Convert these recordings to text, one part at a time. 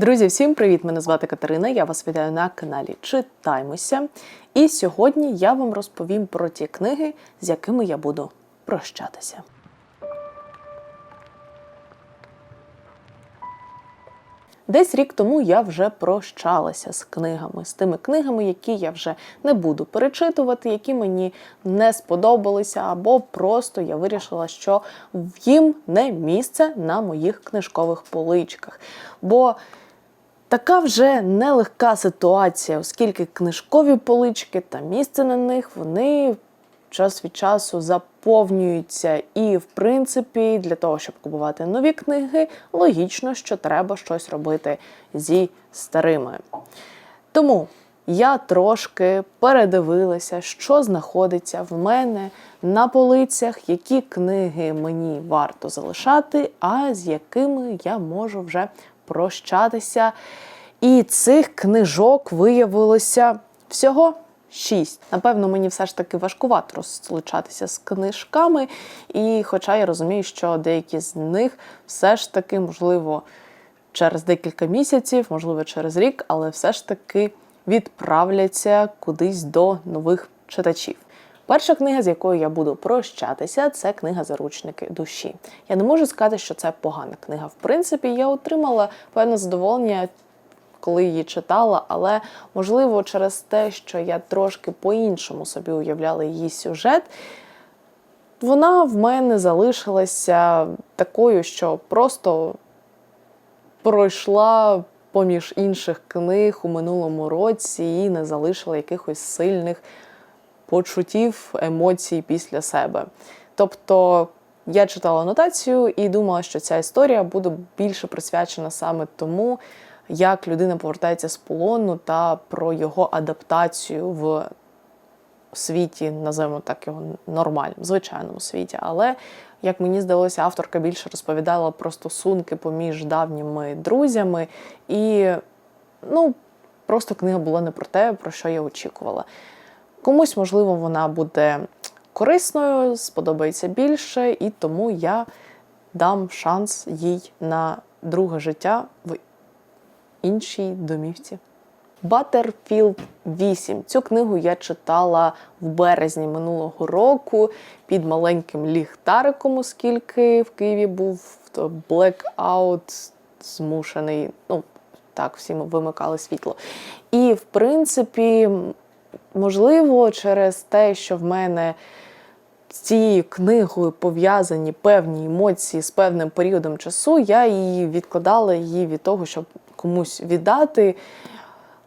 Друзі, всім привіт! Мене звати Катерина. Я вас вітаю на каналі Читаймося. І сьогодні я вам розповім про ті книги, з якими я буду прощатися. Десь рік тому я вже прощалася з книгами, з тими книгами, які я вже не буду перечитувати, які мені не сподобалися, або просто я вирішила, що їм не місце на моїх книжкових поличках. Бо Така вже нелегка ситуація, оскільки книжкові полички та місце на них вони час від часу заповнюються. І, в принципі, для того, щоб купувати нові книги, логічно, що треба щось робити зі старими. Тому я трошки передивилася, що знаходиться в мене на полицях, які книги мені варто залишати, а з якими я можу вже прощатися. І цих книжок виявилося всього шість. Напевно, мені все ж таки важкувато розлучатися з книжками. І хоча я розумію, що деякі з них все ж таки, можливо, через декілька місяців, можливо, через рік, але все ж таки відправляться кудись до нових читачів. Перша книга, з якою я буду прощатися, це книга Заручники душі. Я не можу сказати, що це погана книга. В принципі, я отримала певне задоволення, коли її читала, але можливо через те, що я трошки по-іншому собі уявляла її сюжет. Вона в мене залишилася такою, що просто пройшла поміж інших книг у минулому році і не залишила якихось сильних почуттів, емоцій після себе. Тобто я читала анотацію і думала, що ця історія буде більше присвячена саме тому, як людина повертається з полону та про його адаптацію в світі, називаємо так його нормальному, звичайному світі. Але, як мені здалося, авторка більше розповідала про стосунки поміж давніми друзями, і ну, просто книга була не про те, про що я очікувала. Комусь, можливо, вона буде корисною, сподобається більше, і тому я дам шанс їй на друге життя в іншій домівці. Battlefield 8. Цю книгу я читала в березні минулого року під маленьким ліхтариком, оскільки в Києві був блекаут змушений. Ну, так, всі ми вимикали світло. І, в принципі, можливо, через те, що в мене з цією книгою пов'язані певні емоції з певним періодом часу, я її відкладала її від того, щоб комусь віддати.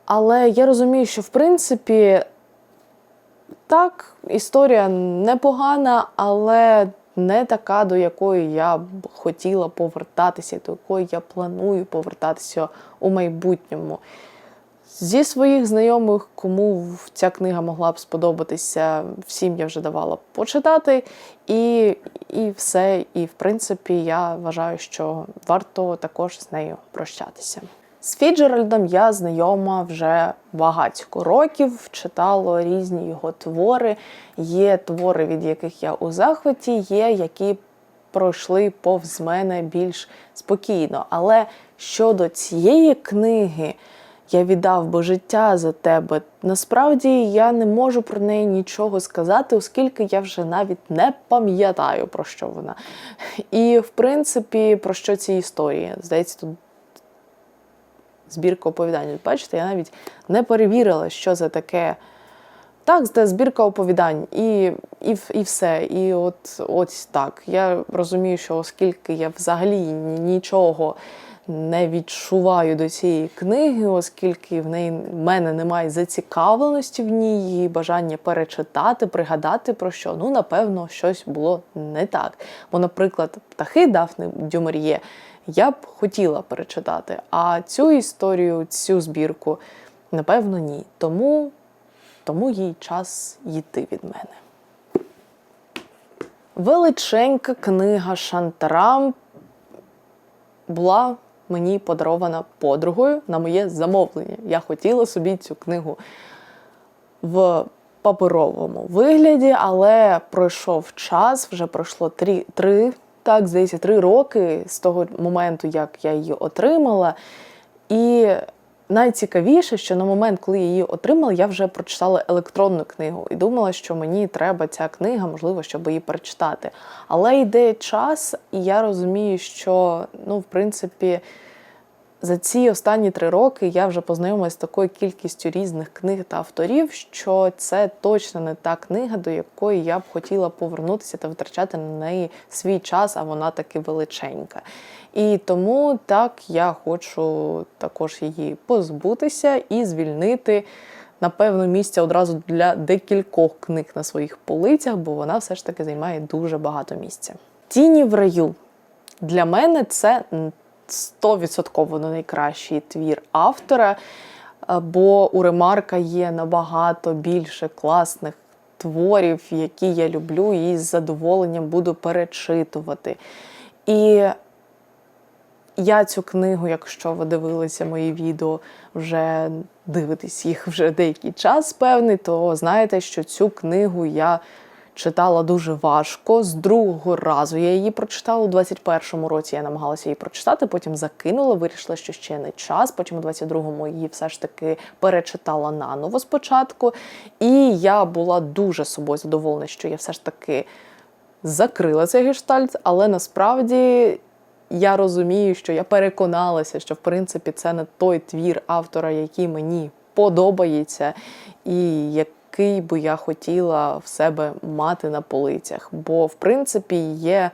Але я розумію, що в принципі так, історія непогана, але не така, до якої я б хотіла повертатися, до якої я планую повертатися у майбутньому. Зі своїх знайомих, кому ця книга могла б сподобатися, всім я вже давала почитати, і і все. І, в принципі, я вважаю, що варто також з нею прощатися. З Фіджеральдом я знайома вже багатько років, читала різні його твори. Є твори, від яких я у захваті, є які пройшли повз мене більш спокійно. Але щодо цієї книги, я віддав би життя за тебе. Насправді я не можу про неї нічого сказати, оскільки я вже навіть не пам'ятаю, про що вона. І, в принципі, про що ці історії. Здається, тут збірка оповідань. Бачите, я навіть не перевірила, що за таке. Так, це збірка оповідань, і і, і все. І от ось так. Я розумію, що оскільки я взагалі нічого не відчуваю до цієї книги, оскільки в неї в мене немає зацікавленості в ній, її бажання перечитати, пригадати про що. Ну, напевно, щось було не так. Бо, наприклад, птахи Дафни Дюмар'є я б хотіла перечитати. А цю історію, цю збірку, напевно, ні. Тому, Тому їй час йти від мене. Величенька книга Шантарам була мені подарована подругою на моє замовлення. Я хотіла собі цю книгу в паперовому вигляді, але пройшов час, вже пройшло три, три так, здається, три роки з того моменту, як я її отримала. І найцікавіше, що на момент, коли я її отримала, я вже прочитала електронну книгу і думала, що мені треба ця книга, можливо, щоб її прочитати. Але йде час, і я розумію, що ну, в принципі. За ці останні три роки я вже познайомилася з такою кількістю різних книг та авторів, що це точно не та книга, до якої я б хотіла повернутися та витрачати на неї свій час, а вона таки величенька. І тому так я хочу також її позбутися і звільнити. Напевно, місця одразу для декількох книг на своїх полицях, бо вона все ж таки займає дуже багато місця. Тіні в раю. Для мене це 100% найкращий твір автора, е, бо у Ремарка є набагато більше класних творів, які я люблю і з задоволенням буду перечитувати. І я цю книгу, якщо ви дивилися мої відео, вже дивитесь їх вже деякий час певний, то знаєте, що цю книгу я читала дуже важко. З другого разу я її прочитала у 21-му році. Я намагалася її прочитати, потім закинула, вирішила, що ще не час. Потім у 22-му її все ж таки перечитала наново спочатку. І я була дуже собою задоволена, що я все ж таки закрила цей гештальт, але насправді. Я розумію, що я переконалася, що в принципі це не той твір автора, який мені подобається, і як який би я хотіла в себе мати на полицях. Бо, в принципі, є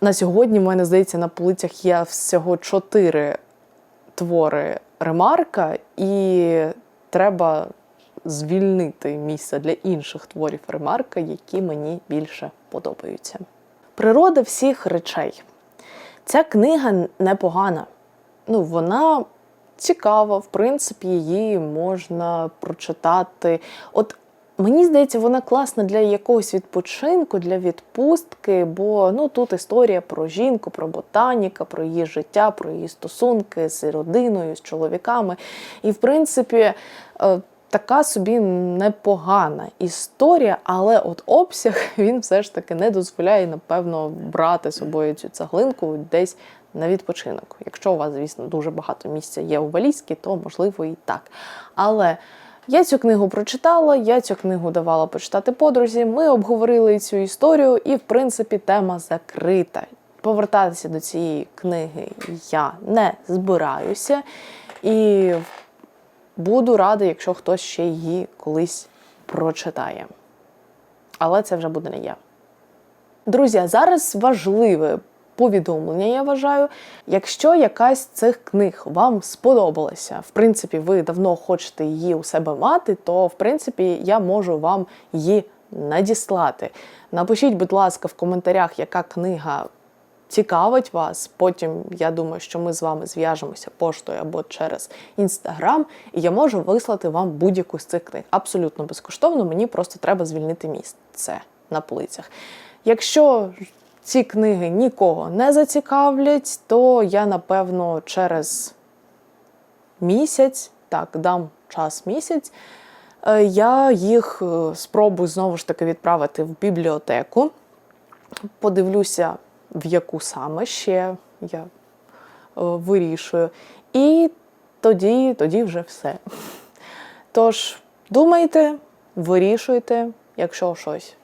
на сьогодні, в мене здається, на полицях є всього чотири твори ремарка, і треба звільнити місце для інших творів ремарка, які мені більше подобаються. Природа всіх речей. Ця книга непогана. Ну, вона цікава, в принципі, її можна прочитати. От Мені здається, вона класна для якогось відпочинку, для відпустки, бо ну тут історія про жінку, про ботаніка, про її життя, про її стосунки з родиною, з чоловіками. І, в принципі, е, така собі непогана історія, але от обсяг він все ж таки не дозволяє, напевно, брати з собою цю цеглинку десь на відпочинок. Якщо у вас, звісно, дуже багато місця є у валізці, то можливо і так. Але я цю книгу прочитала, я цю книгу давала почитати подрузі. Ми обговорили цю історію, і, в принципі, тема закрита. Повертатися до цієї книги я не збираюся. І буду рада, якщо хтось ще її колись прочитає. Але це вже буде не я. Друзі, зараз важливе повідомлення, я вважаю. Якщо якась з цих книг вам сподобалася, в принципі, ви давно хочете її у себе мати, то в принципі я можу вам її надіслати. Напишіть, будь ласка, в коментарях, яка книга. Цікавить вас, потім я думаю, що ми з вами зв'яжемося поштою або через інстаграм, і я можу вислати вам будь-яку з цих книг. Абсолютно безкоштовно, мені просто треба звільнити місце на полицях. Якщо ці книги нікого не зацікавлять, то я, напевно, через місяць, так, дам час місяць, е, я їх е, спробую знову ж таки відправити в бібліотеку. Подивлюся, в яку саме ще я е, вирішую. І тоді, тоді вже все. Тож, думайте, вирішуйте, якщо щось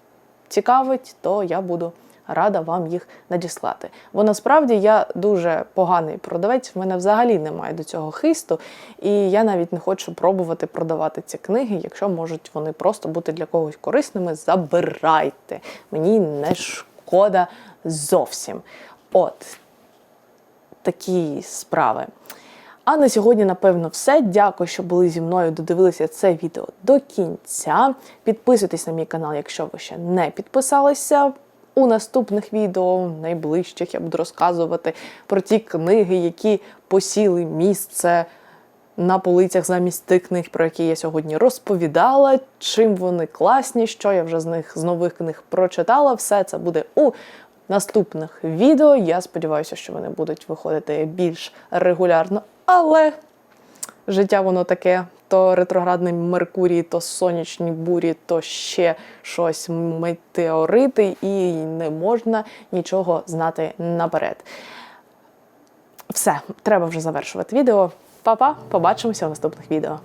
цікавить, то я буду рада вам їх надіслати. Бо насправді я дуже поганий продавець, в мене взагалі немає до цього хисту, і я навіть не хочу пробувати продавати ці книги, якщо можуть вони просто бути для когось корисними. Забирайте. Мені не шкода зовсім. От такі справи. А на сьогодні, напевно, все. Дякую, що були зі мною, додивилися це відео до кінця. Підписуйтесь на мій канал, якщо ви ще не підписалися. У наступних відео, найближчих, я буду розказувати про ті книги, які посіли місце на полицях замість тих книг, про які я сьогодні розповідала. Чим вони класні, що я вже з них з нових книг прочитала. Все це буде у наступних відео. Я сподіваюся, що вони будуть виходити більш регулярно, але життя воно таке то ретроградний Меркурій, то сонячні бурі, то ще щось метеорити, і не можна нічого знати наперед. Все, треба вже завершувати відео. Па-па, побачимося в наступних відео.